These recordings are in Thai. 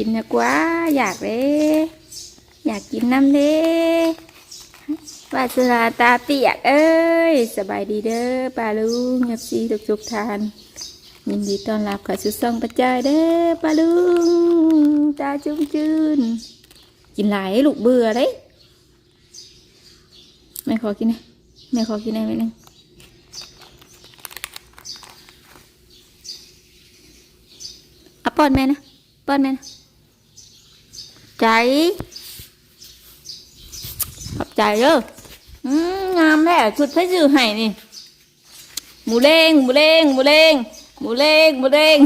กินนะกว่าอยากเลยอยากกินน้ำเด้วาสนาตาเตียกเอ้ย สบายดีเด้อป้าลุงยับซีทุกทุกทานยินดีต้อนรับเข้าสู่ซ่องประจายเด้อป้าลุงตาจุ้มจืนกินหลายลูกเบื่อเด้ไม่ขอกินนะไม่ขอกินได้ไหมนึงเอาป้อนแม่นะป้อนแม่นะ ใจขอบใจเด้ออืมงามแท้ชุดไฟซื้อให้นี่หมูเล้งหมูเล้งหมูเล้งหมูเล้งหมูเล้ง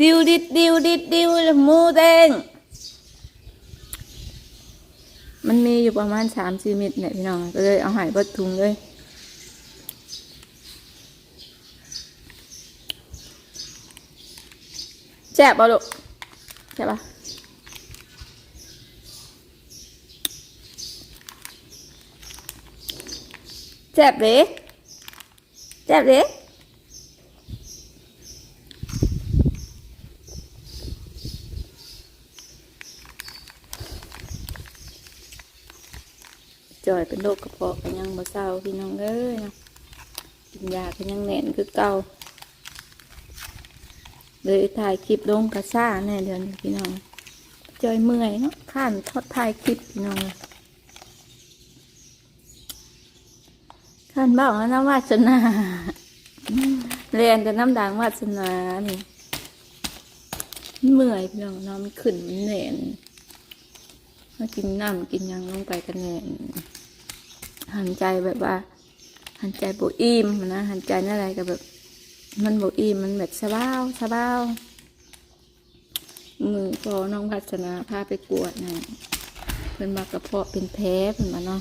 ดิวดิดดิวดิดดิวหมูเด้งมันมีอยู่ประมาณสามสี่เม็ดเนี่ยพี่น้องก็เลยเอาใหายเบิดถุงเลยแซ่บป่ะลูกแซ่บป่ะ แซ่บเด้แซ่บเด้จอยเป็นโรคกระเพาะกันยังบ่เศร้าพี่น้องเอ้ยเนาะกินยากันยังแน่นคือเก่าเลยถ่ายคลิปลงกระซ่าแน่เดือนนี้พี่น้องจอยเมื่อยเนาะข้านทอดถ่ายคลิปพี่น้องท่านบอกว่าน้ำวาสนาเรียนแต่น้ำดังวาสนานี่เมื่อยพี่น้องนอนขึ้นมันเหน่นมากินน้ำกินยังลงไปกันแน่นหันใจแบบว่า หันใจโบอิ่มนะหันใจนั่นอะไรก็แบบ มันโบอิ่มมันแบบสบ้าวสบ้าวมือพอน้องวาสนาพาไปกวดนะเป็นมากระเพาะเป็นแผลเป็นมาเนาะ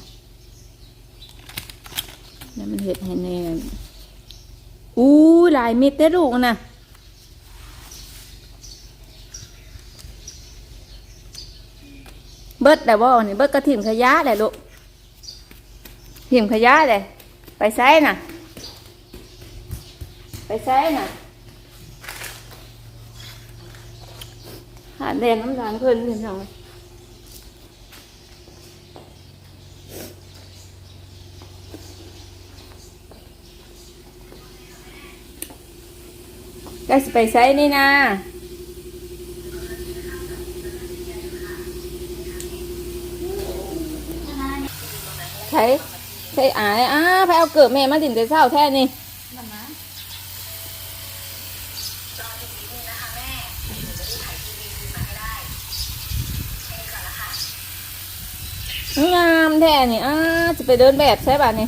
แล้วมันเห็ดให้แน่อู้หลายเม็ดได้ลูกนะเบิดแต่บ่นี่เบิดกระถิ่มขยะแหละลูกถิ่มขยะเลยไปใช้น่ะ ไปใช้น่ะหาแดงน้ำหลังเพิ่นพี่น้อง ก็สิไปใช้นี่นะใช้ใช้อายอ้าไปเอาเกิดแม่มาดินแต่เช้าแท้นี่งามแท้นี่อ้าจะไปเดินแบบใช่ป่ะนี่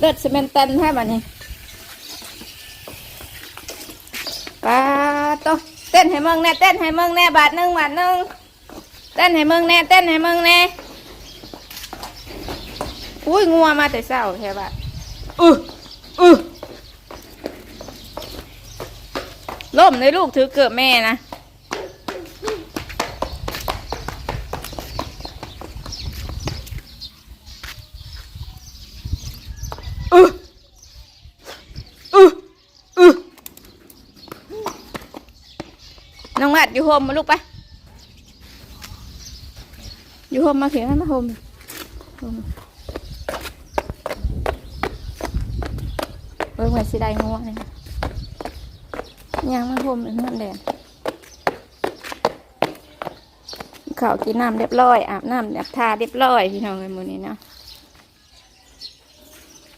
เดินซีเมนต์ตันใช่ป่ะนี่ ปาโตะเต้นให้มึงแน่เต้นให้มึงแน่บาทหนึ่งบาทหนึ่งเต้นให้มึงแน่เต้นให้มึงแน่อุ้ยงัวมาแต่เช้าแค่บาทอืออือล่มเลยลูกถือเกิดแม่นะอืออืออือ น้ องวัดอยู่โฮมมาลูกไป อยู่โฮมมาเขียนมาโฮมโฮมเบิ่งไว้สิได้งัวเลยนะยังมาโฮมเป็นนั่นแหละข้าวกินน้ำเรียบร้อยอาบน้ำแบบทาเรียบร้อยพี่น้องเลยมือนี้เนาะ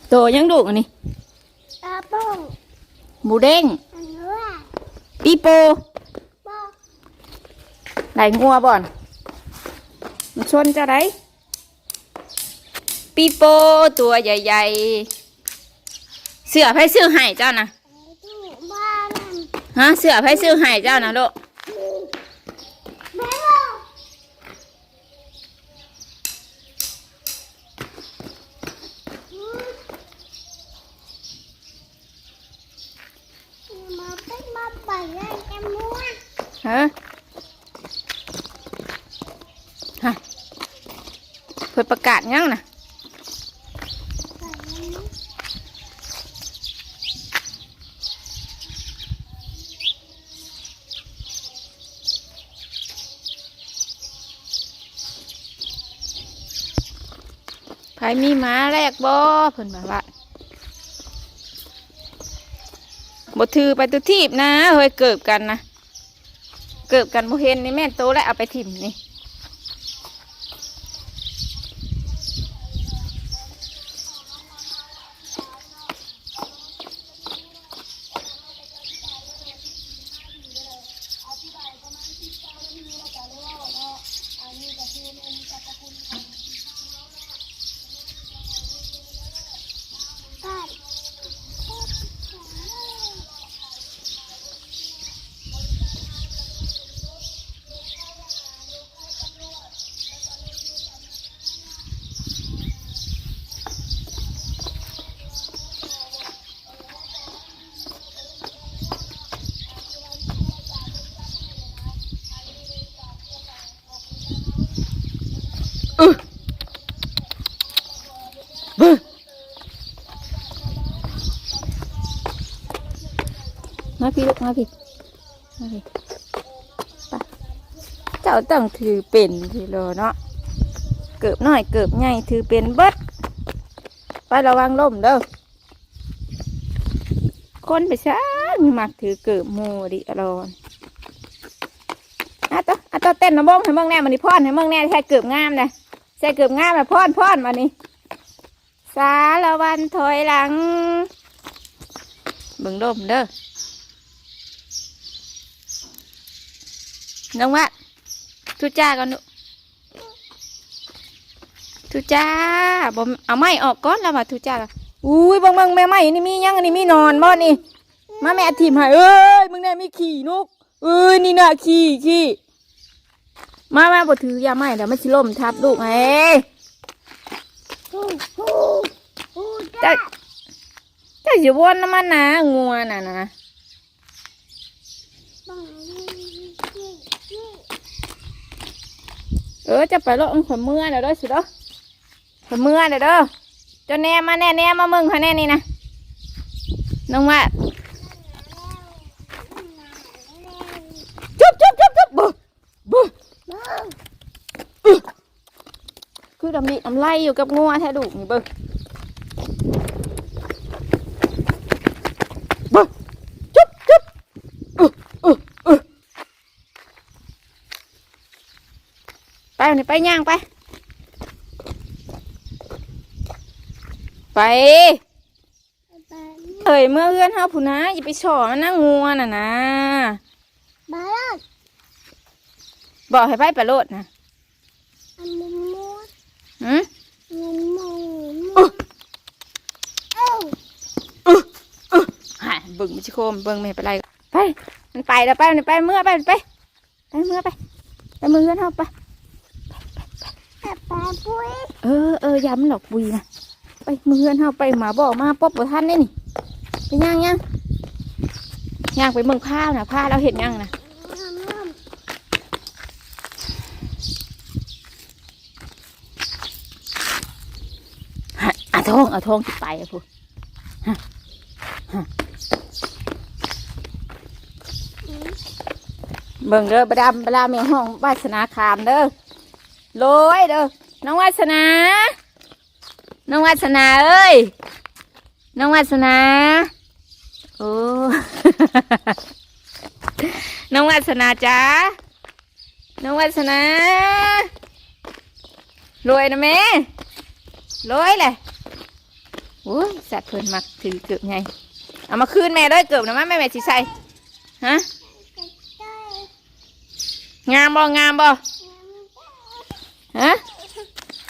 โตยังดุอันนี้ตาบ้องหมูเด้งอันนี้ว่าปีโปบ้อง ไหลงัวบ่อนมันชนจะไรปีโป้ตัวใหญ่ๆ เสือไผซื้อให้เจ้านะไอ้ตู้บ้านนั่นฮะเสือไผซื้อให้เจ้านะลูกไม่บอกมาเป็นมาปั่นเล่นกันมั่วฮะ เพื่อประกาศยังนะใครมีม้าแรกบ่เพิ่นมาว่าบ่ถือไปตุทีบนะเฮ้ยเกิบกันนะ เกิบกันโมเห็นนี่แม่โตแล้วเอาไปถิ่มนี่ พี่ลูกมาพี่มาพี่ไปเจ้าต้องถือเป็นทีโลเนาะเกิบน้อยเกิบใหญ่ถือเป็นเบิดไประวังล่มเด้อคนไปช้างมักถือเกิบหมูดิอรอนอะต่ออะต่อเต้นนะบ้องให้เมืองแน่มันนี่พ่อนให้เมืองแน่ใช่เกิบงามเลยใช่เกิบงามเลยพ่อนพ่อนมานี่สารวันถอยหลังเบิ่งลมเด้อ น้องวัดทุจ้าก่อนดูทุจ้าบ่เอาไม้ออกก่อนแล้วว่าทุจ้าอุ้ยบังบังแม่ไม้นี่มียังอันนี่มีนอนบ่นี่มาแม่ทีมให้เอ้ยมึงเนี่ยมีขี่นกเอ้ยนี่น่ะขี่ขี่มามาบ่ถือยาไม้เดี๋ยวมันสิล่มทับลูกไอ้ฮู้ฮู้ฮู้เจ้าจ้าเจ้าอยู่วนน้ำมันนะงัวน่ะนะ บังนี่นี่ เออจะไปรถขนเมื่อเด้อสิเด้อขนเมื่อเด้อเจ้าแน่มาแน่แน่มามึงเขาแน่นี่นะน้องว่าจุ๊บจุ๊บจุ๊บจุ๊บบึบบังคือดำดิดำไล่อยู่กับงัวแท้ดุนี่เบิ้งบุจุ๊บจุ๊บอึอึอึไปเอา นี่ไปย่างไป ไปบังเอ้ยเมื่อเอื้อนเฮาผู้นะอย่าไปฉอมันนะงัวน่ะนะบังบอกให้ไปไปโลดนะอันนี้มูดหืมมูมูมูเอ้าหายเบิ่งมิชิโคมเบิ่งไม่เป็นไรไปมันไปแล้วไปมันไปเมื่อไปมันไปไปเมื่อไปไปเมื่อเอื้อนเฮาไปปะ ปุ้ยเออเออย้ำหลอกบุยนะไปมือเอื้อนเฮาไปหมาบอกมาป๊อบบ่ทันได้นี่ไปย่างย่างย่างไปเมืองผ้านะผ้าเราเห็นย่างนะน้ำน้ำฮะอาทองอาทองสิไปอะพูดเบิ่งเด้อบดามบดามเมียห้องวาสนาคามเด้อโรยเด้อ น้องวาสนา น้องวาสนาเอ้ย น้องวาสนา โอ้ น้องวาสนาจ้าน้องวาสนาโรยนะแม่โรยเลยโอ้ยสัตว์เพิ่นมักถือเกือบไง เอามาคืนแม่ด้วยเกือบนะแม่แม่แม่สิใส่ฮะ งามบ่งามบ่ฮะ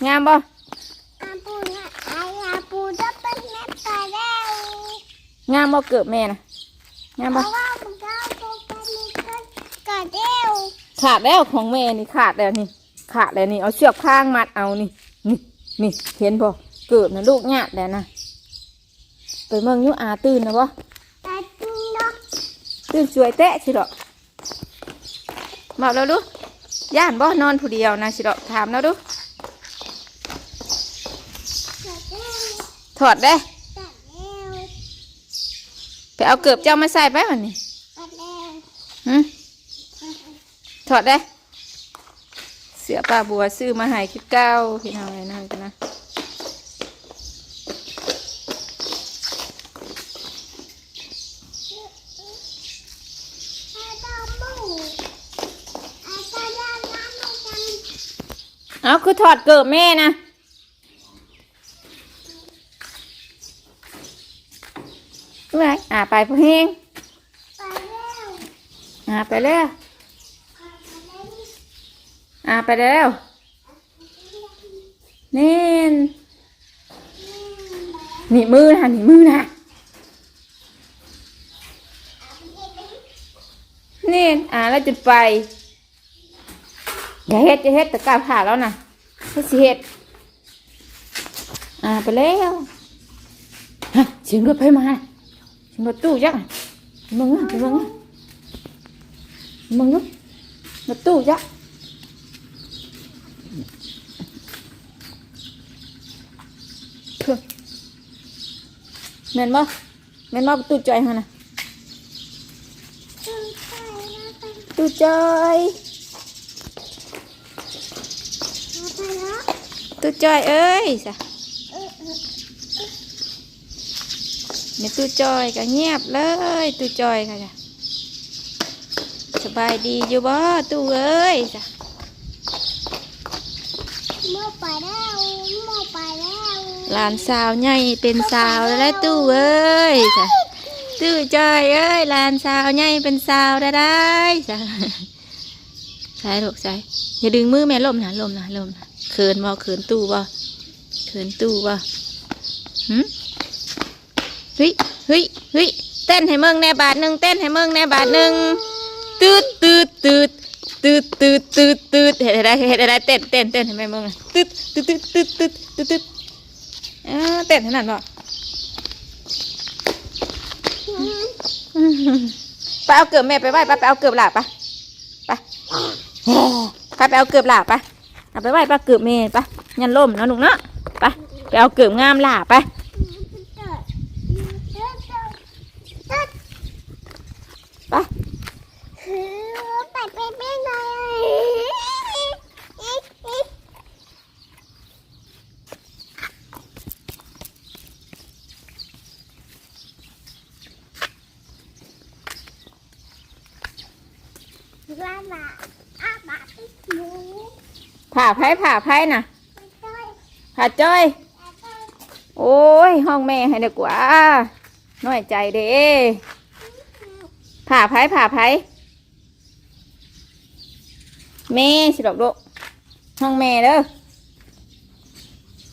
งามบ่อาปูนะอ้อาปูจะเป็นแม่ปลาแล้วงามบ่เกิดแม่นะงามเพบ่ราะว่าปูเป็นมีก็กระเดียวขาดแล้วของแม่นี่ขาดแล้วนี่ ขาดแล้วนี่เอาเชือกข้างมัดเอานี่นี่นี่เห็นบ่เกิดนะลูกหยาดแล้วนะไปเมืองยุอาตื่นนะบ่ตาจุนเนาะตื่นสวยแตะสิดอมาแล้วดูย่านบ่นอนผู้เดียวนะสิดอถามแล้วดู ถอดได้ไปเอาเกือบเจ้ามาใส่ไปวันนี้ถอดได้ เสือป่าบัวซื้อมาหายคิดเก้าพี่น้องเลยนะกันนะเอาคือถอดเกือบแม่นะ เมื่อยอ่าไปพวกเฮงไปแล้วอ่าไปแล้วอ่าไปแล้วเน่นหนีมือนะหนีมือนะเน่นอ่าแล้วจะไปอย่าเฮ็ดอย่าเฮ็ดตะกร้าผ่าแล้วนะเฮ็ดสิเฮ็ดอ่าไปแล้วฮะเสียงรถไฟมา เสียงรถตู้ยักษ์อะมึงอะมึงอะมึงอะรถตู้ยักษ์ เพิ่นแม่นบ่แม่นบ่ตู้จอยฮะน่ะตู้จอยตู้จอยเอ้ยจ้ะเนี่ยตู้จอยก็เงียบเลยตู้จอยค่ะจ้ะสบายดีอยู่บ่ตู้เอ้ยจ้ะเมื่อไปแล้วเมื่อไปแล้วหลานสาวใหญ่เป็นสาวแล้วตู้เอ้ยจ้ะตู้จอยเอ้ยหลานสาวใหญ่เป็นสาวได้ได้จ้ะใช่ลูกใช่อย่าดึงมือแม่ล่มนะล่มนะล่มนะเขินบ่เขินตู้บ่เขินตู้บ่หืม เฮ้ยเฮ้ยเฮ้ยเต้นให้เมืองแน่บาทหนึ่งเต้นให้เมืองแน่บาทหนึ่งตืดตืดตืดตืดตืดตืดตืดเห็นอะไรเห็นอะไรเต้นเต้นเต้นให้แม่เมืองตืดตืดตืดตืดตืดตืดตืดเต้นขนาดบ่ไปเอาเกือบแม่ไปไหว้ไปไปเอาเกือบหลาไปไปไปไปเอาเกือบหลาไปเอาไปไหว้ไปเกือบแม่ไปยันล่มเนาะหนุ่งเนาะไปไปเอาเกือบงามหลาไป ไปไปไปไปไหนลาบาอาบาติหมูผ่าไผ่ผ่าไผ่น่ะไปด้วยผ่าจ้อยไปด้วยโอ้ย ห้องแม่ให้ดีกว่า น้อยใจเด้ ผ่าไผ่ผ่าไผ่แม่สิดอกโดห้องแม่เด้อ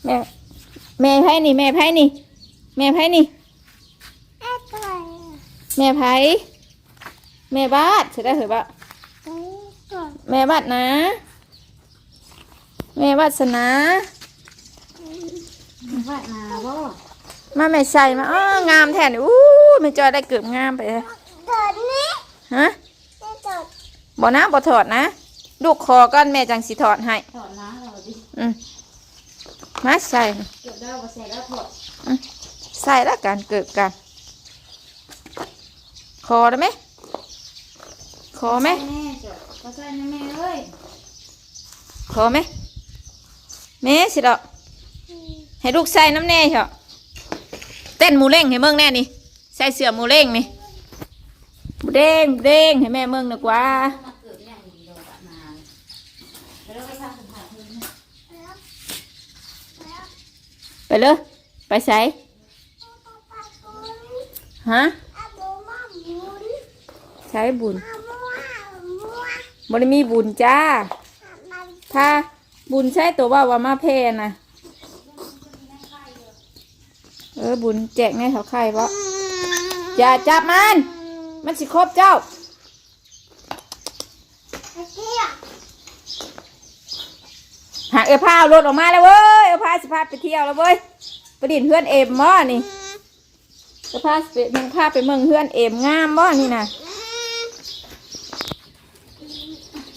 แม่แม่ไผ่นี่ แม่ไผ่นี่ แม่ไผ่นี่ไปด้วยแม่ไผ่แม่บาดจะได้เหรอบ่ไปด้วยแม่บาดนะ แม่วาสนาว่ามาบ่มาแม่ใส่มาอ้องามแทนอู้แม่จอยได้เกือบงามไปเลย ตอนนี้ฮะจะจดบ่นะบ่ถอดนะ ลูกคอก้อนแม่จังสิถอดให้ ถอดล้างเราดิอืมมาใส่เก็บได้ก็ใส่แล้วถอดใส่แล้วกันเกิดกัน คอได้ไหมคอไหมแม่จดก็ใส่ให้แม่เอ้ยคอไหมแม่สิดอกให้ลูกใส่น้ำแน่เถอะเต้นหมูเร่งให้เมืองแน่นี่ใส่เสื้อหมูเร่งนี่ เด้งเด้งให้แม่เมืองดีกว่าไปเลยไปใส่ฮะใช้บุญอาบัวบัวบ่ได้มีบุญจ้า ถ้าบุญใช่ตัวว่าว่ามาเพนะเออบุญแจกในเขาไข่ปะอย่าจับมัน มันสิครบเจ้าไอ้เที่ยหากเอพาเอารถออกมาแล้วเว้ยเอพาสิพาไปเที่ยวแล้วเว้ยไปดินเพื่อนเอ็มม่อนี่เอพาสิไปมึงพาไปเมืองเพื่อนเอ็มงามบ่นี่นะ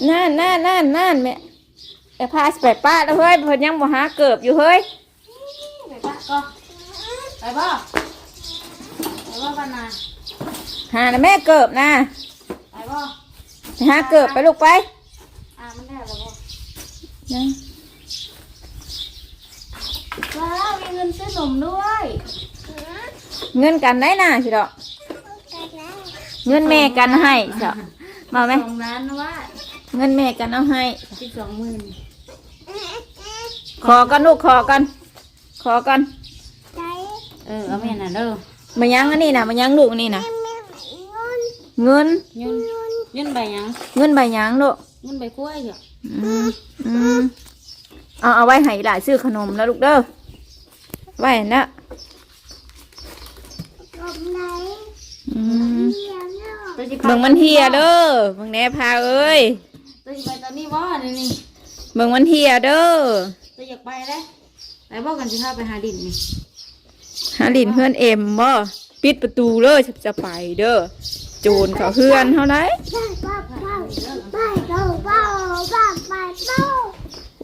นั่นนั่นนั่นนั่นแม่เอพาสิไปป้าแล้วเฮ้ยเพิ่นยังบ่หาเกิบอยู่เฮ้ยไปปะก็ไปบ่ไปบ่กันนะ หานะแม่เกิบนะไปบ่ไปหาเกิบไปลูกไปอ่ามันได้แล้วบ่ยังว้าวมีเงินซื้อนมด้วยเงินกันได้น่ะสิดอกกันแล้วเงินแม่กันให้สิดอกมาไหมสองล้านนะว่าเงินแม่กันเอาให้สิบสองหมื่นขอกันลูกขอกัน ขอกันใจเออเอาแม่น่ะเด้อมายังอันนี้นะมายังลูกอันนี่นะแม่แม่ เงิน เงินยืนยืนใบหยังเงินใบยังลูกยืนใบกล้วยเหรออืมอืมเอาเอาไว้ให้หลานซื้อขนมแล้วลูกเด้อไว้นะกบไหนอืมเดียวเนาะตัวสิไปเบิ่งมันเทียเด้อเบิ่งแหน่พาเอ้ยตัวสิไปตอนนี้บ่นี่นี่เบิ่งมันเทียเด้อตัวอยากไปเลยไปบอกกันสิพาไปหาดินนี่หาลินเพื่อนเอ็มบ่ปิดประตูเลยจะไปเด้อ โจนเขาเฮือนเท่าไร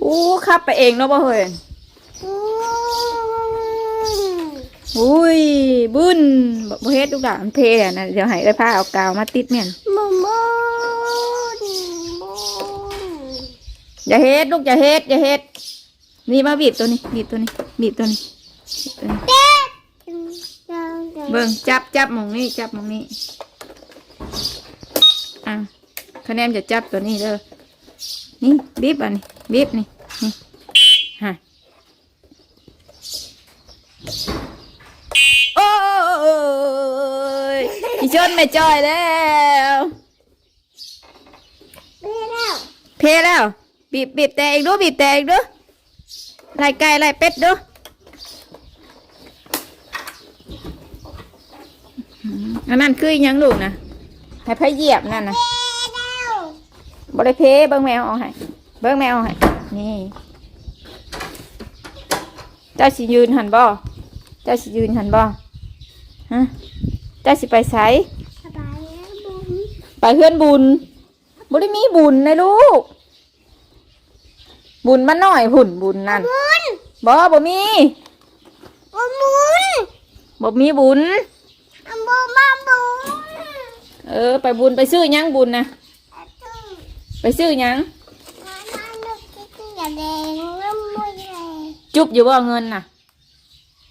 อู้ขับไปเองเนาะบ่เฮยอุ้ยบุญบ่เฮ็ดลูกหลานเพลนะเดี๋ยวให้ได้ผ้าเอากาวมาติดเนี่ยบุญบุญอย่าเฮ็ดลูกอย่าเฮ็ดอย่าเฮ็ดนี่มาบีบตัวนี้บีบตัวนี้บีบตัวนี้เบิ้งจับจับมองนี่จับมองนี่ อะคะแนนจะจับตัวนี้เด้อนี่บีบอันนี้บีบนี่นี่ฮะโอ้ยอีชนไม่จอยแล้วไปแล้วเพแล้วบีบบีบแต่อีกดูบีบแต่อีกดูไล่ไก่ไล่เป็ดดูอืมอันนั้นคืออิหยังลูกนะ ให้ไผเหยียบนั่นนะไปแล้วบริเพเบิ้งแมวเอาให้เบิ้งแมวเอาให้นี่เจ้าสิยืนหันบ่เจ้าสิยืนหันบ่ฮะเจ้าสิไปไสสบายแล้วบุญไปเพื่อนบุญบ่ได้มีบุญนะลูก บุญมาหน่อยหุ่นบุญนั่นบุญบ่บ่มีบุญบุญบ่มีบุญอันบุญมาบุญ เออ ไปบุญไปซื้อหยังบุญนะอันตึ้งไปซื้อหยังมาหน้าลูกที่ที่อย่าแดงน้ำมือแดงจุบอยู่บ่เงินน่ะ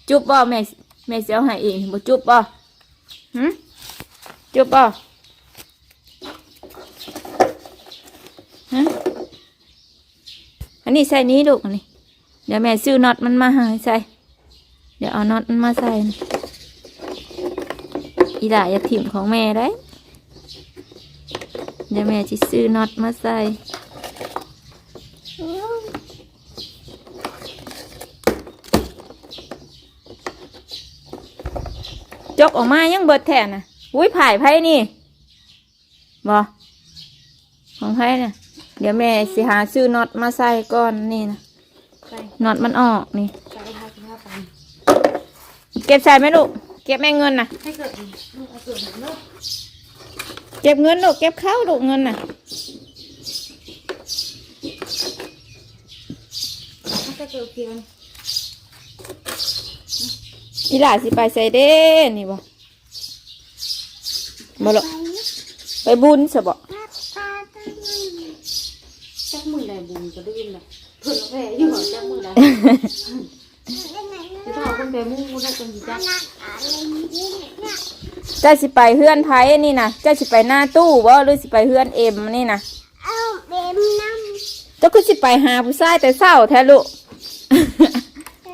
จุบบ่แม่แม่สิเอาให้เองบ่จุบบ่หึจุบบ่ฮะอันนี้ใส่นี้ลูกอันนี้ เดี๋ยวแม่ซื้อน็อตมันมาให้ใส่ เดี๋ยวเอาน็อตมันมาใส่นี่อีหล่าอย่าถิ่มของแม่ได้ เดี๋ยวแม่จะซื้อน็อตมาใส่จกออกมายังเบิดแทนน่ะอุ้ยผายไพ่นี่บอของไพ่เนี่ยเดี๋ยวแม่สิหาซื้อน็อตมาใส่ก่อนนี่นะไปน็อตมันออกนี่ไปพาสิพาไปเก็บใส่ไหมลูก เก็บแม่เงินน่ะให้เกิดลูกเอาเกิดเนาะ เก็บเงินลูกเก็บเข้าลูกเงินน่ะให้เกิดเพียงอีหล่าสิไปใส่เด้นี่บ่บ่ลูกไปบุญซะบ่ปลาปลาตัวนี้จักมือใดบุญก็ได้ยินแหละเพิ่นแพ้อยู่หรอจักมือใดเป็นไงสิเนาะพาคนไปมุ่งมุ่งได้จังสิจักนักอะไรนี่ เนี่ยเจ้าสิไปเฮือนไผนี่นะเจ้าสิไปหน้าตู้บ่หรือสิไปเฮือนเอ็มนี่นะเอาเบ็มน้เจ้าคือสิไปหาผู้ชายแต่เศร้าแท้ลูก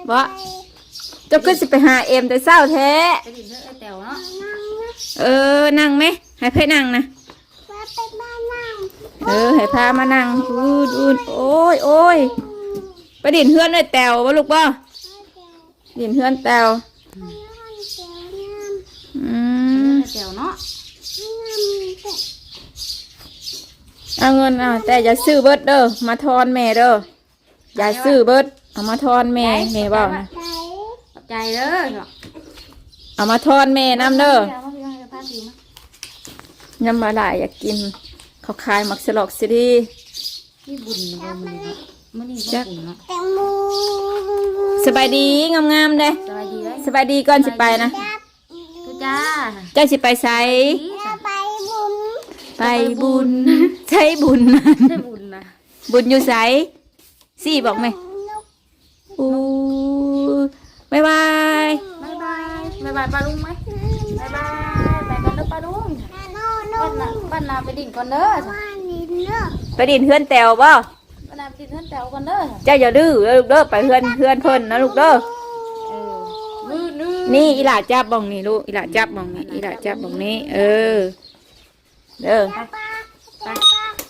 ำบ่เจ้าคือสิไปหาเอ็มแต่เศร้าแท้ไปดินเด้อไอ้แต๋วเนาะน้ำนะเออนั่งไหมให้ไพ่นั่งนะว่าเป็นบ้านน้ำเออให้พามานั่งอูดอูดโอ้ยโอ้ยไปดินเฮือนเลยแตวบ่ลูกบ่ดินเฮือนแตวอืม ไอ้แต๋วเนาะ เอาเงินเอาแต่อย่าซื้อเบิดเด้อมาทอนแม่เด้ออย่าซื้อเบิดเอามาทอนแม่แม่เบ้านะขอบใจเด้อเนาะเอามาทอนแม่น้ำเด้อเอามาพี่ให้พาสิมายำมาหลายอยากกินเขาขายหมักสลอกสิดีนี่บุญบ่มื้อนี้เนาะมื้อนี้ก็บุญเนาะแตงโมสบายดีงามๆเด้สบายดีเด้อสบายดีก่อนสิไปนะทุจ้าเจ้าสิไปไสไปบุญ ไปบุญใช้บุญใช่บุญนะบุญอยู่ไสสี่บอกไหมอู้บายบายบ๊ายบายบ๊ายบายป้าลุงไหมบ๊ายบายไปกันเด้อป้าลุงโน่โน่บ้านนาบ้านนาไปดิ่งก่อนเด้อว่านี่เนาะไปดินเฮือนแตวบ่บ้านนาน้ำกินเพื่อนแตวกันเด้อเจ้าอย่าดื้อเด้อลูกเด้อไปเพื่อนเพื่อนเพิ่นนะลูกเด้อเออมือนื้อนี่อีหลาจับบ่องนี่ลูกอีหลาจับบ่องนี่อีหลาจับบ่องนี้เออ เด้อไป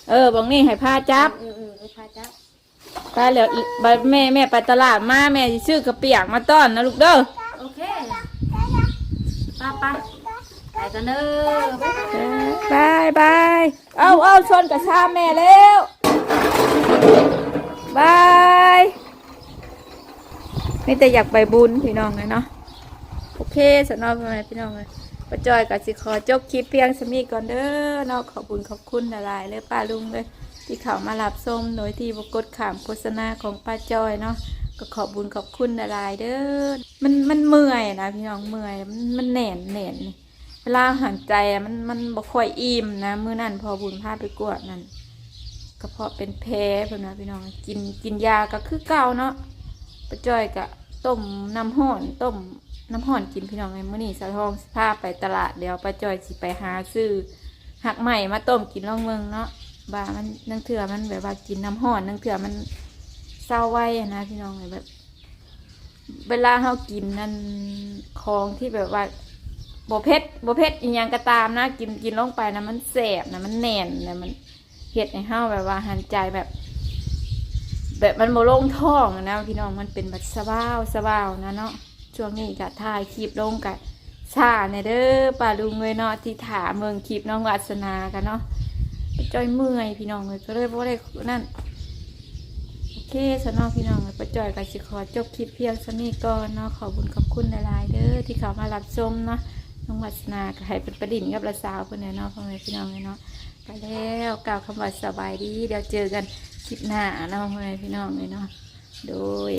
เออบ่องนี่ให้พาจับเออเออไปพาจับไปแล้วอีบัดแม่แม่ไปตลาดมาแม่สิซื้อกระเปียกมาต้อนนะลูกเด้อโอเคไปไปไปกันเด้อบายบายเอาเอาชนกับชามแม่เร็วบายนี่แต่อยากไปบุญพี่น้องเลยเนาะโอเคสำหรับพ่อแม่พี่น้องเลย ป้าจอยกับสิขอจบคลิปเพียงสมีก่อนเด้อเนาะขอบคุญขอบคุณหลายๆเลยป้าลุงเลยที่เขามารับส้มโดยที่บกดขามโฆษณาของป้าจอยเนาะก็ขอบบุญขอบคุณหลายๆเด้อมันมันเมื่อยนะพี่น้องเมื่อยมันมันแหน่นแหน่นเวลาหันใจมันมันบ่ค่อยอิ่มนะมื้อนั้นพอบุญพาไปกวดนั่นกระเพาะเป็นแพ้เพิ่นนะพี่น้องกินกินยาก็คือเก่าเนาะป้าจอยก็ต้มน้ำห้อนต้ม น้ำห้อนกินพี่น้องไงมื้อนี้สะทองสิพาไปตลาดเดี๋ยวป้าจอยสิไปหาซื้อหักใหม่มาต้มกินลองเมืองเนาะบามันนังเถื่อมันแบบว่ากินน้ำห้อนนังเถื่อมันเศร้าไว้นะพี่น้องเลยแบบ เวลาเรากินนั่นของที่แบบว่าบเพ็ดบเพ็ดอีหยังก็ตามนะ กินกินลงไปนะมันแสบนะมันแน่นนะมันเห็ดในเฮาแบบว่าหันใจแบบ แบบมันโมลงท้องนะพี่น้องมันเป็นแบบสบ้าวสบ้าวนะเนาะ ช่วงนี้ก็ถ่ายคลิปลงกับชาในเด้อป่าลุงเลยเนาะที่ถามเมืองคลิปน้องวัสนากันเนาะไปจอยเมื่อยพี่น้องเลยก็เลยบ่ได้นั่นโอเคสนองพี่น้องเลยไปจอยกับสิขอจบคลิปเพียงสนี้ก่อนเนาะขอบุญขอบคุณหลายๆเด้อที่เขามารับชมเนาะน้องวัสนาก็ให้เป็นประดิษฐ์กับละสาวเพื่อนเนาะพ่อแม่พี่น้องเลยเนาะไปแล้วกล่าวคำว่าสบายดีเดี๋ยวเจอกันคลิปหน้าเนาะพ่อแม่พี่น้องเลยเนาะโดย